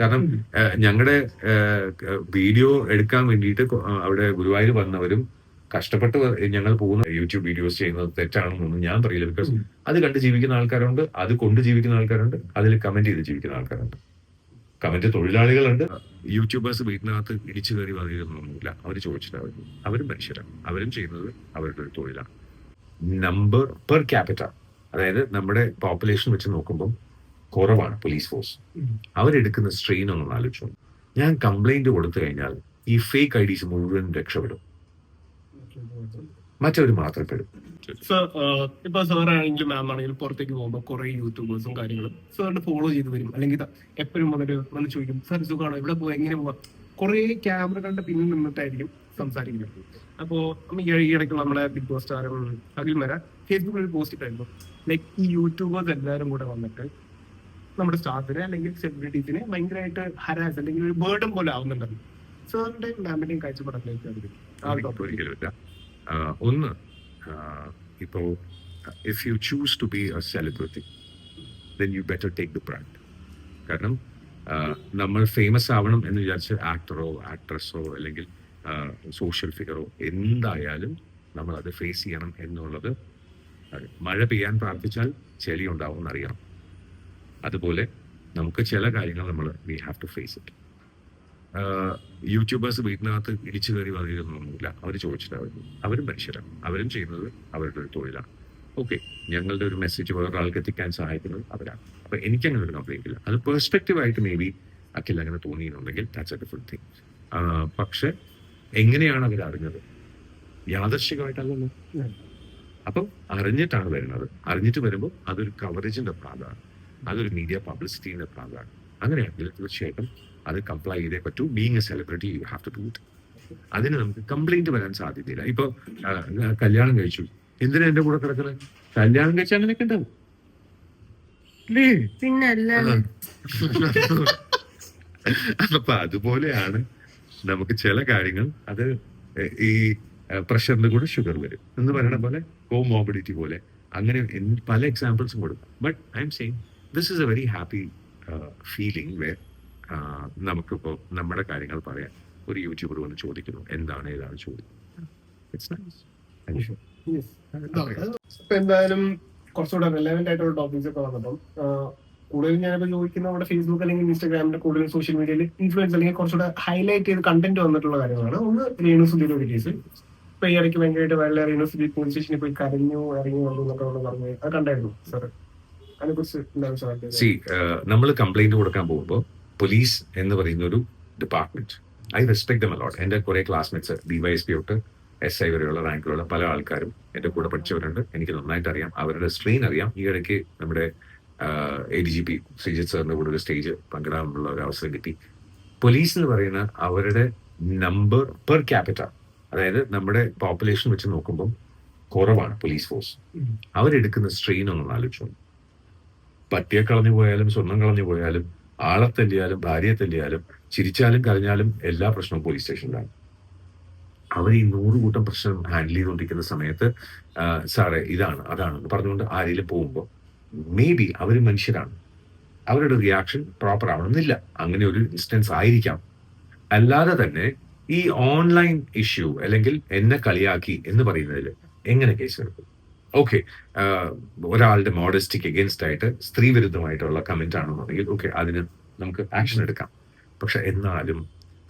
കാരണം ഞങ്ങളുടെ വീഡിയോ എടുക്കാൻ വേണ്ടിയിട്ട് അവിടെ ഗുരുവായൂർ വന്നവരും കഷ്ടപ്പെട്ട് ഞങ്ങൾ പോകുന്ന യൂട്യൂബ് വീഡിയോസ് ചെയ്യുന്നത് തെറ്റാണെന്നൊന്നും ഞാൻ പറയില്ല. ബിക്കോസ് അത് കണ്ട് ജീവിക്കുന്ന ആൾക്കാരുണ്ട് അത് കൊണ്ട് ജീവിക്കുന്ന ആൾക്കാരുണ്ട് അതിൽ കമന്റ് ചെയ്ത് ജീവിക്കുന്ന ആൾക്കാരുണ്ട്. കമന്റ് തൊഴിലാളികളുണ്ട്. യൂട്യൂബേഴ്സ് വീട്ടിനകത്ത് ഇടിച്ചു കയറി വന്നിരുന്നൊന്നുമില്ല. അവർ ചോദിച്ചിട്ട് അവർ അവരും മനുഷ്യരാണ്. അവരും ചെയ്യുന്നത് അവരുടെ ഒരു തൊഴിലാണ്. നമ്പർ പെർ ക്യാപിറ്റ അതായത് നമ്മുടെ പോപ്പുലേഷൻ വെച്ച് നോക്കുമ്പോൾ കുറവാണ് പോലീസ് ഫോഴ്സ് അവരെടുക്കുന്ന സ്ട്രെയിൻ ഒന്ന് ആലോചിച്ചു. ഞാൻ കംപ്ലൈന്റ് കൊടുത്തു കഴിഞ്ഞാൽ ഈ ഫേക്ക് ഐ ഡീസ് മുഴുവൻ രക്ഷപ്പെടും. മറ്റവർ മാത്രം പെടും. സർ ഇപ്പൊ സാർ ആണെങ്കിലും മാം ആണെങ്കിലും പുറത്തേക്ക് പോകുമ്പോൾ കുറെ യൂട്യൂബേഴ്സും കാര്യങ്ങളും സാറിന്റെ ഫോളോ ചെയ്ത് വരും. അല്ലെങ്കിൽ എപ്പോഴും അവർ വന്ന് ചോദിക്കും സാർ സുഖമാണോ ഇവിടെ പോയി എങ്ങനെ പോവാം? കുറെ ക്യാമറകളുടെ പിന്നിൽ നിന്നിട്ടായിരിക്കും സംസാരിക്കുന്നത്. അപ്പോ ഈ ഇടയ്ക്ക് നമ്മുടെ ബിഗ് ബോസ് താരം അഖിൽ മര ഫേസ്ബുക്കിൽ ഒരു പോസ്റ്റ് ഇട്ടായിരുന്നു. ലൈക്ക് ഈ യൂട്യൂബേഴ്സ് എല്ലാവരും കൂടെ വന്നിട്ട് നമ്മുടെ സ്റ്റാഫിനെ അല്ലെങ്കിൽ സെലിബ്രിറ്റീസിനെ ഭയങ്കരമായിട്ട് ഹരാസ് അല്ലെങ്കിൽ ഒരു ബേർഡൻ പോലെ ആവുന്നുണ്ടായിരുന്നു സാറിന്റെ മാമിന്റെയും കാഴ്ചപ്പാടത്തിലേക്ക് ഒന്ന് ഇപ്പോ if you choose to be a celebrity then you better take the brand കാരണം നമ്മൾ ഫേമസ് ആവണം എന്ന് വിചാരിച്ച ആക്ടറോ ആക്ട്രസോ അല്ലെങ്കിൽ സോഷ്യൽ ഫിഗറോ എന്തായാലും നമ്മൾ അത് ഫേസ് ചെയ്യണം എന്നുള്ളത് മഴ പെയ്യാൻ പ്രാർത്ഥിച്ചാൽ ചെളി ഉണ്ടാവും എന്നറിയണം. അതുപോലെ നമുക്ക് ചില കാര്യങ്ങൾ നമ്മൾ we have to face it YouTubers വീട്ടിനകത്ത് ഇടിച്ചു കയറി വന്നിരുന്നൊന്നുമില്ല. അവർ ചോദിച്ചിട്ടായിരുന്നു അവരും മനുഷ്യരാണ്. അവരും ചെയ്യുന്നത് അവരുടെ ഒരു തൊഴിലാണ്. ഓക്കെ ഞങ്ങളുടെ ഒരു മെസ്സേജ് വേറൊരാൾക്ക് എത്തിക്കാൻ സഹായിക്കുന്നത് അവരാണ്. അപ്പൊ എനിക്ക് അങ്ങനെ ഒരു കംപ്ലൈന്റ് ഇല്ല. അത് പെർസ്പെക്റ്റീവ് ആയിട്ട് മേ ബി അഖിൽ അങ്ങനെ തോന്നിയെന്നുണ്ടെങ്കിൽ ദാറ്റ്സ് എ ഡിഫറെന്റ് തിങ് പക്ഷെ എങ്ങനെയാണ് അവർ അറിഞ്ഞത്? യാദർശികമായിട്ടല്ലല്ലോ. അപ്പം അറിഞ്ഞിട്ടാണ് വരുന്നത്. അറിഞ്ഞിട്ട് വരുമ്പോൾ അതൊരു കവറേജിന്റെ ഭാഗമാണ് അതൊരു മീഡിയ പബ്ലിസിറ്റിന്റെ ഭാഗമാണ്. അങ്ങനെയാണെങ്കിൽ തീർച്ചയായിട്ടും അത് കംപ്ലൈ ചെയ്തേ പറ്റൂ. Being a celebrity you have to do it അതിന് നമുക്ക് കംപ്ലൈന്റ് വരാൻ സാധ്യതയില്ല. ഇപ്പൊ കല്യാണം കഴിച്ചു. എന്തിനാ എന്റെ കൂടെ കിടക്കുന്നത് കല്യാണം കഴിച്ചാൽ അങ്ങനെയൊക്കെ ഉണ്ടാവും. അപ്പൊ അതുപോലെയാണ് നമുക്ക് ചില കാര്യങ്ങൾ. അത് ഈ പ്രഷറിന്റെ കൂടെ ഷുഗർ വരും. എന്ന് പറയണ പോലെ കോമോബിഡിറ്റി പോലെ. അങ്ങനെ പല എക്സാമ്പിൾസും കൊടുക്കും. But I'm saying this is a very happy feeling where നമുക്കിപ്പോൾ നമ്മുടെ കാര്യങ്ങൾ പറയാൻ ഒരു യൂട്യൂബർ വന്ന് ചോദിക്കുന്നു എന്താണ് ഏതാണ് ഇറ്റ്സ് നൈസ്. ഇപ്പൊ എന്തായാലും കുറച്ചുകൂടെ റെലവെന്റ് ആയിട്ടുള്ള ടോപ്പിക്സ് ഒക്കെ വന്നപ്പം കൂടുതലും കൂടുതൽ ഞാനിപ്പോ ചോദിക്കുന്ന നമ്മുടെ ഫേസ്ബുക്ക് അല്ലെങ്കിൽ ഇൻസ്റ്റാഗ്രാമിന്റെ കൂടുതൽ സോഷ്യൽ മീഡിയയിൽ ഇൻഫ്ലുവൻസ് അല്ലെങ്കിൽ കുറച്ചുകൂടെ ഹൈലൈറ്റ് ചെയ്ത് കണ്ടന്റ് വന്നിട്ടുള്ള കാര്യങ്ങളാണ്. ഒന്ന് രേണു സുധീരുടെ കേസ് ഇപ്പൊ ഈ ഇടയ്ക്ക് ഭയങ്കരമായിട്ട് വയലിലെ രേണു സുധീർ പോലീസ് സ്റ്റേഷനിൽ പോയി കരഞ്ഞു ഇറങ്ങി വന്നു എന്നൊക്കെ പറഞ്ഞു അത് കണ്ടായിരുന്നു സാർ സി നമ്മൾ കംപ്ലൈന്റ് കൊടുക്കാൻ പോകുമ്പോൾ പോലീസ് എന്ന് പറയുന്ന ഒരു department I respect them a lot എന്റെ കുറെ ക്ലാസ്മേറ്റ്സ് ഡിവൈഎസ്പി തൊട്ട് എസ് ഐ വരെയുള്ള റാങ്കിലുള്ള പല ആൾക്കാരും എന്റെ കൂടെ പഠിച്ചവരുണ്ട്. എനിക്ക് നന്നായിട്ട് അറിയാം. അവരുടെ സ്ട്രെയിൻ അറിയാം. ഈ ഇടയ്ക്ക് നമ്മുടെ A D G P Sreejith സാറിന്റെ കൂടെ ഒരു സ്റ്റേജ് പങ്കിടാനുള്ള ഒരു അവസരം കിട്ടി. പോലീസ് എന്ന് പറയുന്ന അവരുടെ നമ്പർ പെർ ക്യാപിറ്റ അതായത് നമ്മുടെ പോപ്പുലേഷൻ വെച്ച് നോക്കുമ്പോൾ കുറവാണ് പോലീസ് ഫോഴ്സ് അവരെടുക്കുന്ന സ്ട്രെയിൻ ഒന്ന് ആലോചിച്ചു പട്ടിയെ കളഞ്ഞു പോയാലും സ്വർണം കളഞ്ഞു പോയാലും ആളെ തല്ലിയാലും ഭാര്യയെ തല്ലിയാലും ചിരിച്ചാലും കരഞ്ഞാലും എല്ലാ പ്രശ്നവും പോലീസ് സ്റ്റേഷനിലാണ് അവർ ഈ നൂറ് കൂട്ടം പ്രശ്നം ഹാൻഡിൽ ചെയ്തുകൊണ്ടിരിക്കുന്ന സമയത്ത് സാറേ ഇതാണ് അതാണ് പറഞ്ഞുകൊണ്ട് ആരെങ്കിലും പോകുമ്പോൾ മേ ബി അവർ മനുഷ്യരാണ്. അവരുടെ റിയാക്ഷൻ പ്രോപ്പർ ആവണമെന്നില്ല. അങ്ങനെ ഒരു ഇൻസ്റ്റൻസ് ആയിരിക്കാം. അല്ലാതെ തന്നെ ഈ ഓൺലൈൻ ഇഷ്യൂ അല്ലെങ്കിൽ എന്നെ കളിയാക്കി എന്ന് പറയുന്നതിൽ എങ്ങനെ കേസ് എടുക്കും? ഓക്കെ ഒരാളുടെ മോഡസ്റ്റിക്ക് എഗൻസ്റ്റ് ആയിട്ട് സ്ത്രീ വിരുദ്ധമായിട്ടുള്ള കമന്റ് ആണെന്നുണ്ടെങ്കിൽ ഓക്കെ അതിന് നമുക്ക് ആക്ഷൻ എടുക്കാം. പക്ഷെ എന്നാലും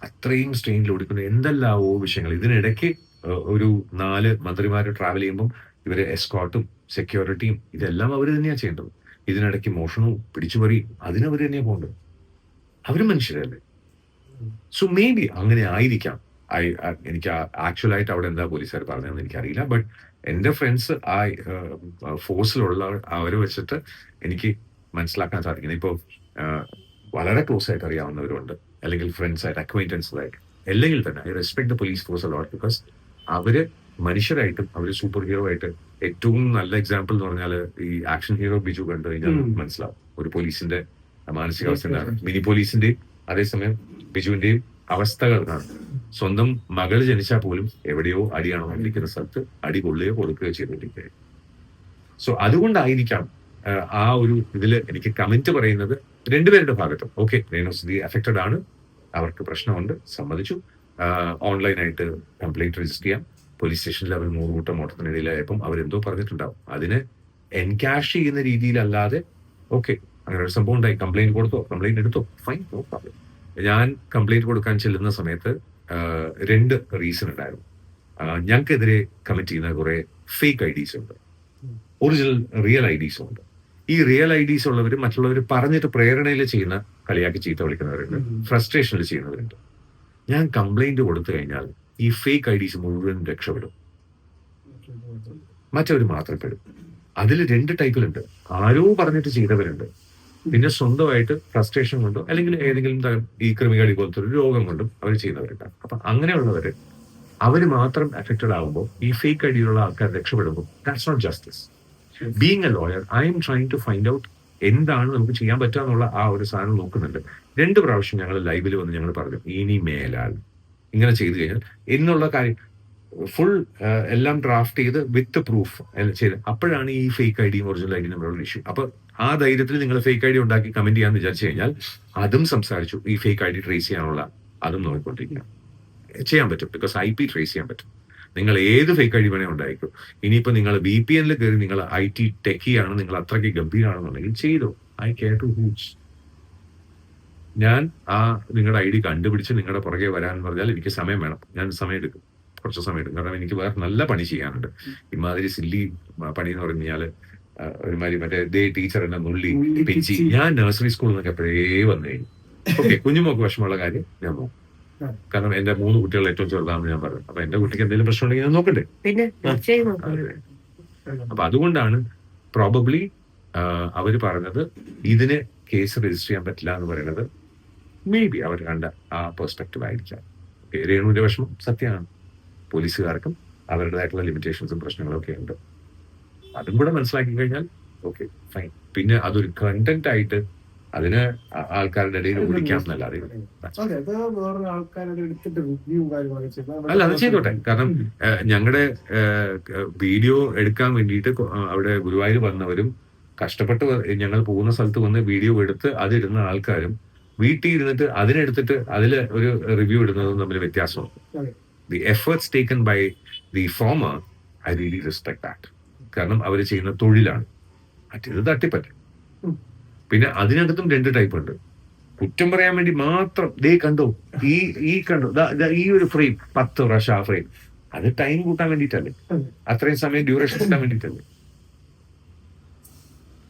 അത്രയും സ്ട്രെയിനിൽ ഓടിക്കുന്ന എന്തെല്ലാവോ വിഷയങ്ങൾ ഇതിനിടയ്ക്ക് ഒരു നാല് മന്ത്രിമാർ ട്രാവൽ ചെയ്യുമ്പം ഇവർ എസ്കോട്ടും സെക്യൂരിറ്റിയും ഇതെല്ലാം അവർ തന്നെയാണ് ചെയ്യേണ്ടത്. ഇതിനിടയ്ക്ക് മോഷണവും പിടിച്ചുപറിയും അതിനവർ തന്നെയാണ് പോകേണ്ടത്. അവരും മനുഷ്യരല്ലേ? സോ മേ ബി അങ്ങനെ ആയിരിക്കാം. ഐ എനിക്ക് ആക്ച്വൽ ആയിട്ട് അവിടെ എന്താ പോലീസുകാർ പറഞ്ഞതെന്ന് എനിക്കറിയില്ല. ബട്ട് എന്റെ ഫ്രണ്ട്സ് ആ ഫോഴ്സിലുള്ള അവരെ വെച്ചിട്ട് എനിക്ക് മനസ്സിലാക്കാൻ സാധിക്കുന്നത് ഇപ്പോൾ വളരെ ക്ലോസ് ആയിട്ട് അറിയാവുന്നവരുണ്ട്. അല്ലെങ്കിൽ ഫ്രണ്ട്സ് ആയിട്ട് അക്വൈന്റൻസ് ആയിട്ട്. അല്ലെങ്കിൽ തന്നെ I respect the police force a lot because അവർ മനുഷ്യരായിട്ടും അവർ സൂപ്പർ ഹീറോ ആയിട്ട് ഏറ്റവും നല്ല എക്സാമ്പിൾ എന്ന് പറഞ്ഞാൽ ഈ ആക്ഷൻ ഹീറോ ബിജു കണ്ടു കഴിഞ്ഞാൽ. മനസ്സിലാവും. ഒരു പോലീസിന്റെ മാനസികാവസ്ഥ എന്താണ്. മിനി പോലീസിന്റെയും അതേസമയം ബിജുവിന്റെയും അവസ്ഥകൾ കാണും സ്വന്തം മകൾ ജനിച്ചാൽ പോലും എവിടെയോ അടിയാണോ ഇരിക്കുന്ന സ്ഥലത്ത് അടി കൊള്ളുകയോ കൊടുക്കുകയോ ചെയ്തുകൊണ്ടിരിക്കുക സോ അതുകൊണ്ടായിരിക്കാം ആ ഒരു ഇതിൽ എനിക്ക് കമന്റ് പറയുന്നത് രണ്ടുപേരുടെ ഭാഗത്തും. ഓക്കെ രേണുസുതി അഫക്റ്റഡ് ആണ്. അവർക്ക് പ്രശ്നമുണ്ട് സമ്മതിച്ചു. ഓൺലൈനായിട്ട് കംപ്ലൈന്റ് രജിസ്റ്റർ ചെയ്യാം. പോലീസ് സ്റ്റേഷനിൽ അവർ നൂറുകൂട്ടം ഓട്ടത്തിനിടയിലായപ്പം അവരെന്തോ പറഞ്ഞിട്ടുണ്ടാവും. അതിന് എൻകാഷ് ചെയ്യുന്ന രീതിയിലല്ലാതെ ഓക്കെ അങ്ങനെ ഒരു സംഭവം ഉണ്ടായി. കംപ്ലൈന്റ് കൊടുത്തോ? കംപ്ലൈന്റ് എടുത്തോ? ഫൈൻ നോ പ്രോബ്ലം ഞാൻ കംപ്ലൈന്റ് കൊടുക്കാൻ ചെല്ലുന്ന സമയത്ത് രണ്ട് റീസൺ ഉണ്ടായിരുന്നു. ഞങ്ങൾക്കെതിരെ കമ്മിറ്റ് ചെയ്യുന്ന കുറെ ഫേക്ക് ഐ ഡീസ് ഉണ്ട്. ഒറിജിനൽ റിയൽ ഐ ഡീസും ഉണ്ട്. ഈ റിയൽ ഐ ഡീസ് ഉള്ളവർ മറ്റുള്ളവർ പറഞ്ഞിട്ട് പ്രേരണയിൽ ചെയ്യുന്ന കളിയാക്കി ചീത്ത വിളിക്കുന്നവരുണ്ട്. ഫ്രസ്ട്രേഷനിൽ ചെയ്യുന്നവരുണ്ട്. ഞാൻ കംപ്ലൈന്റ് കൊടുത്തു കഴിഞ്ഞാൽ ഈ ഫേക്ക് ഐ ഡീസ് മുഴുവൻ രക്ഷപ്പെടും. മറ്റവർ മാത്രം പെടും. അതിൽ രണ്ട് ടൈപ്പിലുണ്ട് ആരോ പറഞ്ഞിട്ട് ചെയ്തവരുണ്ട്. പിന്നെ സ്വന്തമായിട്ട് ഫ്രസ്ട്രേഷൻ കൊണ്ടോ അല്ലെങ്കിൽ ഏതെങ്കിലും തരം ഈ ക്രിമികളി പോലത്തെ ഒരു രോഗം കൊണ്ടും അവർ ചെയ്യുന്നവരുണ്ട്. അപ്പൊ അങ്ങനെയുള്ളവര് അവർ മാത്രം അഫക്റ്റഡ് ആകുമ്പോൾ ഈ ഫേക്ക് ഐഡിയുള്ള ആൾക്കാർ രക്ഷപ്പെടുമ്പോൾ that's not justice being a lawyer I'm trying to find out എന്താണ് നമുക്ക് ചെയ്യാൻ പറ്റുക എന്നുള്ള ആ ഒരു സാധനം നോക്കുന്നുണ്ട്. രണ്ട് പ്രാവശ്യം ഞങ്ങൾ ലൈവിൽ വന്ന് ഞങ്ങൾ പറഞ്ഞു ഇനി മേലാൽ. ഇങ്ങനെ ചെയ്തു കഴിഞ്ഞാൽ എന്നുള്ള കാര്യം ഫുൾ എല്ലാം ഡ്രാഫ്റ്റ് ചെയ്ത് വിത്ത് പ്രൂഫ് ചെയ്ത് അപ്പോഴാണ് ഈ ഫേക്ക് ഐ ഡിയും ഒറിജിനൽ ഐ തമ്മിലുള്ള ഇഷ്യൂ അപ്പൊ ആ ധൈര്യത്തിൽ നിങ്ങൾ ഫേക്ക് ഐ ഡി ഉണ്ടാക്കി കമന്റ് ചെയ്യാന്ന് വിചാരിച്ചു കഴിഞ്ഞാൽ അതും സംസാരിച്ചു ഈ ഫേക്ക് ഐ ഡി ട്രേസ് ചെയ്യാനുള്ള അതും നോക്കിക്കൊണ്ടിരിക്കുക ചെയ്യാൻ പറ്റും. ബിക്കോസ് ഐ പി ട്രേസ് ചെയ്യാൻ പറ്റും. നിങ്ങൾ ഏത് ഫേക്ക് ഐ ഡി വേണേ ഉണ്ടായിരിക്കും. ഇനിയിപ്പോ നിങ്ങൾ ബി പി എനിൽ കയറി നിങ്ങൾ ഐ ടി ടെക്കിയാണ് നിങ്ങൾ അത്രയ്ക്ക് ഗംഭീരാണെന്നുണ്ടെങ്കിൽ ചെയ്തോ. ഐ കെയർ ടു ഹൂസ് ഞാൻ ആ നിങ്ങളുടെ ഐ ഡി കണ്ടുപിടിച്ച് നിങ്ങളുടെ പുറകെ വരാൻ പറഞ്ഞാൽ എനിക്ക് സമയം വേണം. ഞാൻ സമയം എടുക്കും. കുറച്ച് സമയം എടുക്കും കാരണം എനിക്ക് വേറെ നല്ല പണി ചെയ്യാനുണ്ട്. ഇമാതിരി സില്ലി പണി എന്ന് പറഞ്ഞു കഴിഞ്ഞാൽ ഒരുമാതിരി മറ്റേ ദേ ടീച്ചർ എന്നെ നുള്ളി പിച്ചി. ഞാൻ നഴ്സറി സ്കൂളിൽ നിന്നൊക്കെ എപ്പോഴേ വന്നു കഴിഞ്ഞു. ഓക്കെ കുഞ്ഞുമോക്ക് വിഷമമുള്ള കാര്യം ഞാൻ നോക്കും. ആ. കാരണം എന്റെ മൂന്ന് കുട്ടികൾ ഏറ്റവും ചെറുതാണെന്ന് ഞാൻ പറഞ്ഞു. അപ്പൊ എന്റെ കുട്ടിക്ക് എന്തെങ്കിലും പ്രശ്നം ഉണ്ടെങ്കിൽ ഞാൻ നോക്കണ്ടേ. അപ്പൊ അതുകൊണ്ടാണ് പ്രോബബ്ലി അവർ പറഞ്ഞത് ഇതിന് കേസ് രജിസ്റ്റർ ചെയ്യാൻ പറ്റില്ല എന്ന് പറയുന്നത് മേ ബി അവർ കണ്ട ആ പെർസ്പെക്റ്റീവ് ആയിരിക്കാം. രേണുവിന്റെ വിഷമം സത്യമാണ്. പോലീസുകാർക്കും അവരുടേതായിട്ടുള്ള ലിമിറ്റേഷൻസും പ്രശ്നങ്ങളും ഒക്കെ ഉണ്ട്. അതും കൂടെ മനസ്സിലാക്കി കഴിഞ്ഞാൽ ഓക്കെ ഫൈൻ പിന്നെ അതൊരു കണ്ടന്റ് ആയിട്ട് അതിന് ആൾക്കാരുടെ ഇടയിൽ ഓടിക്കാം എന്നല്ലാതെ അല്ല. അത് ചെയ്തോട്ടെ. കാരണം ഞങ്ങളുടെ വീഡിയോ എടുക്കാൻ വേണ്ടിയിട്ട് അവിടെ ഗുരുവായൂർ വന്നവരും കഷ്ടപ്പെട്ട് ഞങ്ങൾ പോകുന്ന സ്ഥലത്ത് വന്ന് വീഡിയോ എടുത്ത് അതിടുന്ന ആൾക്കാരും വീട്ടിൽ ഇരുന്നിട്ട് അതിനെടുത്തിട്ട് അതിൽ ഒരു റിവ്യൂ ഇടുന്നതും തമ്മിൽ വ്യത്യാസമുണ്ട്. The efforts taken by the former I really respect that കാരണം അവർ ചെയ്യുന്ന തൊഴിലാണ്. മറ്റേത് തട്ടിപ്പറ്റ. പിന്നെ അതിനകത്തും രണ്ട് ടൈപ്പ് ഉണ്ട്. കുറ്റം പറയാൻ വേണ്ടി മാത്രം ദേ കണ്ടോ ഈ ഈ കണ്ടോ ഈ ഒരു ഫ്രെയിം പത്ത് പ്രാവശ്യം ആ ഫ്രെയിം അത് ടൈം കൂട്ടാൻ വേണ്ടിയിട്ടല്ലേ? അതെ. അത്രയും സമയം ഡ്യൂറേഷൻ കൂട്ടാൻ വേണ്ടിയിട്ടല്ലേ?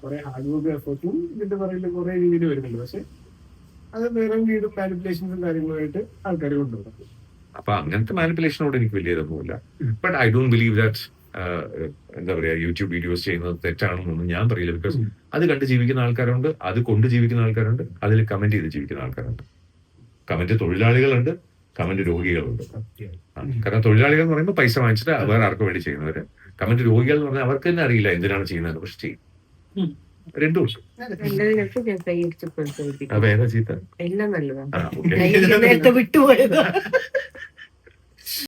കുറെ കാര്യങ്ങളുമായിട്ട് ആൾക്കാർ കൊണ്ടുപോകും അപ്പൊ അങ്ങനത്തെ മാനിപ്പുലേഷനോട് എനിക്ക് വലിയ ഇതൊന്നുമില്ല. But I don't believe that എന്താ പറയാ യൂട്യൂബ് വീഡിയോസ് ചെയ്യുന്നത് തെറ്റാണെന്നൊന്നും ഞാൻ പറയില്ല. ബിക്കോസ് അത് കണ്ട് ജീവിക്കുന്ന ആൾക്കാരുണ്ട് അത് കൊണ്ട് ജീവിക്കുന്ന ആൾക്കാരുണ്ട് അതിൽ കമന്റ് ചെയ്ത് ജീവിക്കുന്ന ആൾക്കാരുണ്ട്. കമന്റ് തൊഴിലാളികളുണ്ട് കമന്റ് രോഗികളുണ്ട്. കാരണം തൊഴിലാളികൾ എന്ന് പറയുമ്പോൾ പൈസ വാങ്ങിച്ചിട്ട് വേറെ ആർക്കും വേണ്ടി ചെയ്യുന്നവര്. കമന്റ് രോഗികൾ എന്ന് പറഞ്ഞാൽ അവർക്ക് തന്നെ അറിയില്ല എന്തിനാണ് ചെയ്യുന്നത് പക്ഷെ ചെയ്യും. രണ്ടു അപ്പൊ ഏതാ ചീത്ത? എല്ലാം നല്ലതാണ് വിട്ടുപോയതാ.